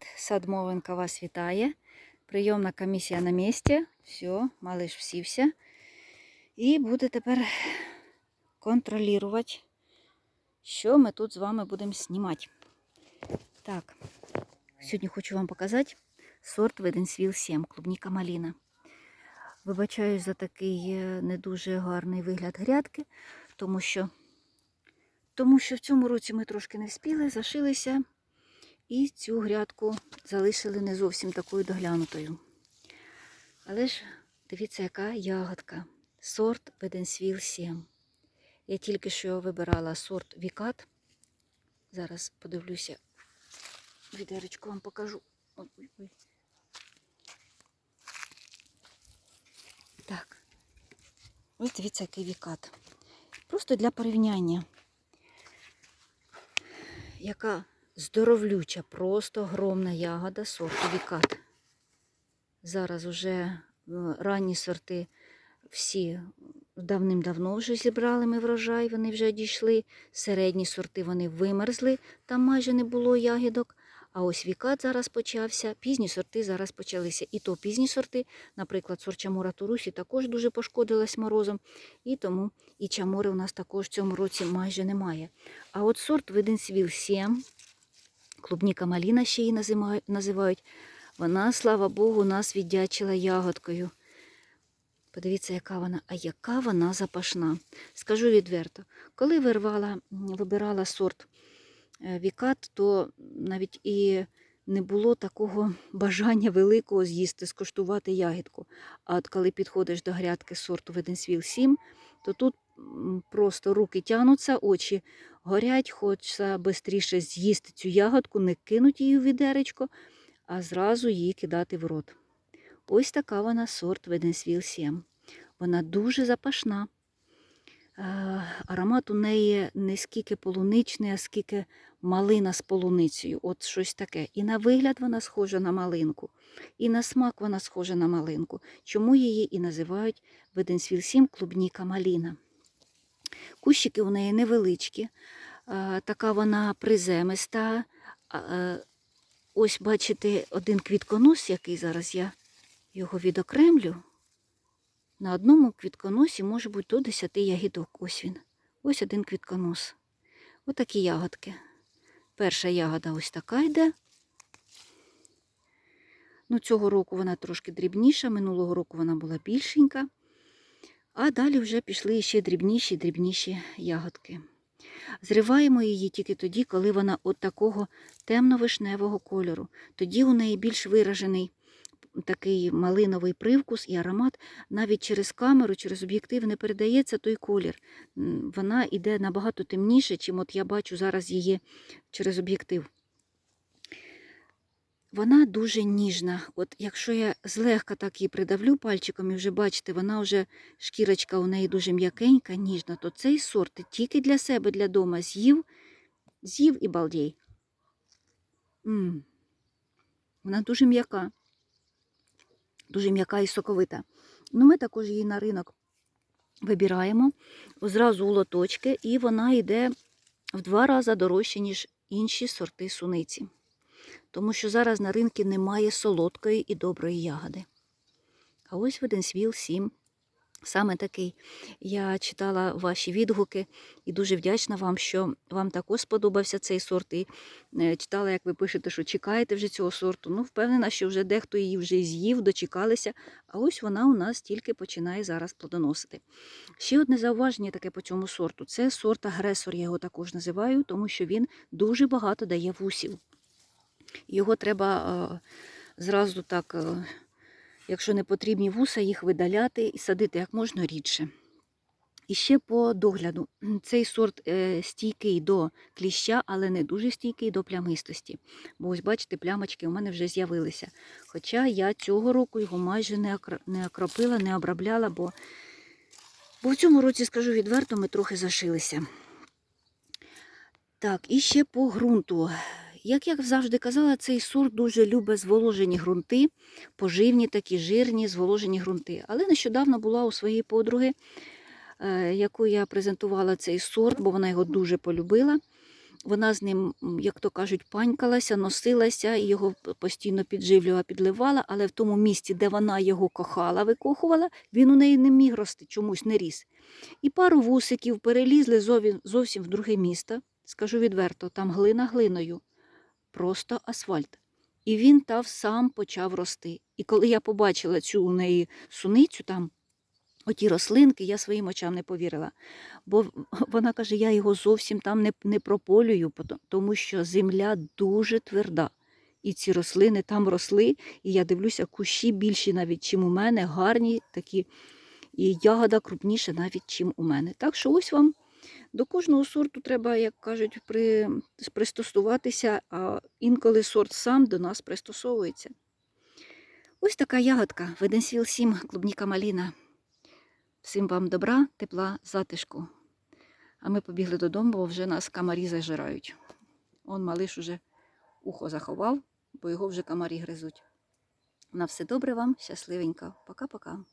Привіт! Садмовинка вас вітає. Прийомна комісія на місці. Все, малиш всівся. І буде тепер контролювати, що ми тут з вами будемо знімати. Так, сьогодні хочу вам показати сорт Веденсвіл 7, клубніка маліна. Вибачаюсь за такий е, не дуже гарний вигляд грядки, тому що, тому що в цьому році ми трошки не вспіли, зашилися. І цю грядку залишили не зовсім такою доглянутою. Але ж дивіться, яка ягодка. Сорт Веденсвіл 7. Я тільки що вибирала сорт Вікат. Зараз подивлюся, відеречку вам покажу. Так. Ось дивіться, який Вікат. Просто для порівняння. Яка здоровлюча, просто громна ягода сорту Вікат. Зараз уже е, ранні сорти всі давним-давно вже зібрали ми врожай, вони вже дійшли. Середні сорти вони вимерзли, там майже не було ягідок. А ось вікат зараз почався, пізні сорти зараз почалися. І то пізні сорти, наприклад, сорт Чамура Турусі також дуже пошкодилась морозом, і тому і чамури у нас також в цьому році майже немає. А от сорт Виденсвіл 7, клубніка маліна ще її називають- вона, слава Богу, нас віддячила ягодкою. Подивіться, яка вона, а яка вона запашна. Скажу відверто, коли вирвала, вибирала сорт е, Вікат, то навіть і не було такого бажання великого з'їсти, скуштувати ягідку. А от коли підходиш до грядки сорту Веденсвіл 7, то тут просто руки тянуться, очі горять, хочеться швидше з'їсти цю ягодку, не кинуть її у відеречко, а зразу її кидати в рот. Ось така вона сорт Веденсвіл 7. Вона дуже запашна. Е, Аромат у неї не скільки полуничний, а скільки малина з полуницею. От щось таке. І на вигляд вона схожа на малинку, і на смак вона схожа на малинку. Чому її і називають Веденсвіл 7 клубніка маліна. Кущики у неї невеличкі, е, така вона приземиста. Е, Ось бачите один квітконос, який зараз я його відокремлю. На одному квітконосі може бути до 10 ягідок. Ось він. Ось один квітконос. Отакі ягодки. Перша ягода ось така йде. Ну, цього року вона трошки дрібніша, минулого року вона була більшенька. А далі вже пішли ще дрібніші дрібніші ягодки. Зриваємо її тільки тоді, коли вона от такого темно-вишневого кольору. Тоді у неї більш виражений такий малиновий привкус і аромат. Навіть через камеру, через об'єктив не передається той колір. Вона йде набагато темніше, чим от я бачу зараз її через об'єктив. Вона дуже ніжна. От якщо я злегка так її придавлю пальчиком, і вже бачите, вона вже шкірочка у неї дуже м'якенька, ніжна, то цей сорт тільки для себе, для дома з'їв, з'їв і балдій. М. Вона дуже м'яка, дуже м'яка і соковита. Ну, ми також її на ринок вибираємо зразу у лоточки, і вона йде в два рази дорожче, ніж інші сорти суниці тому що зараз на ринку немає солодкої і доброї ягоди. А ось Веденсвіл 7. Саме такий. Я читала ваші відгуки і дуже вдячна вам, що вам також сподобався цей сорт. І е, читала, як ви пишете, що чекаєте вже цього сорту. Ну, впевнена, що вже дехто її вже з'їв, дочекалися. А ось вона у нас тільки починає зараз плодоносити. Ще одне зауваження таке по цьому сорту. Це сорт агресор, я його також називаю, тому що він дуже багато дає вусів. Його треба е, зразу так, е, якщо не потрібні вуса, їх видаляти і садити як можна рідше. І ще по догляду. Цей сорт е, стійкий до кліща, але не дуже стійкий до плямистості. Бо ось, бачите, плямочки у мене вже з'явилися. Хоча я цього року його майже не окр- не окропила, не обробляла, бо, бо в цьому році, скажу відверто, ми трохи зашилися. Так, і ще по ґрунту. Як я завжди казала, цей сорт дуже любить зволожені ґрунти, поживні, такі жирні, зволожені ґрунти. Але нещодавно була у своєї подруги, е, яку я презентувала цей сорт, бо вона його дуже полюбила. вона з ним, як то кажуть, панькалася, носилася, і його постійно підживлювала, підливала, але в тому місці, де вона його кохала, викохувала, він у неї не міг рости, чомусь не ріс. І пару вусиків перелізли зовсім в друге місто. Скажу відверто, там глина глиною, просто асфальт. І він там сам почав рости. І коли я побачила цю у неї суницю, там оті рослинки, я своїм очам не повірила. Бо вона каже, я його зовсім там не, не прополюю, тому що земля дуже тверда. І ці рослини там росли, і я дивлюся, кущі більші навіть, чим у мене, гарні такі, і ягода крупніша навіть, чим у мене. Так що ось вам до кожного сорту треба, як кажуть, при, пристосуватися, а інколи сорт сам до нас пристосовується. Ось така ягодка. Веденсвіл 7, клубніка маліна. Всім вам добра, тепла, затишку. А ми побігли додому, бо вже нас камарі зажирають. Он малиш уже ухо заховав, бо його вже камарі гризуть. На все добре вам, щасливенько. Пока-пока.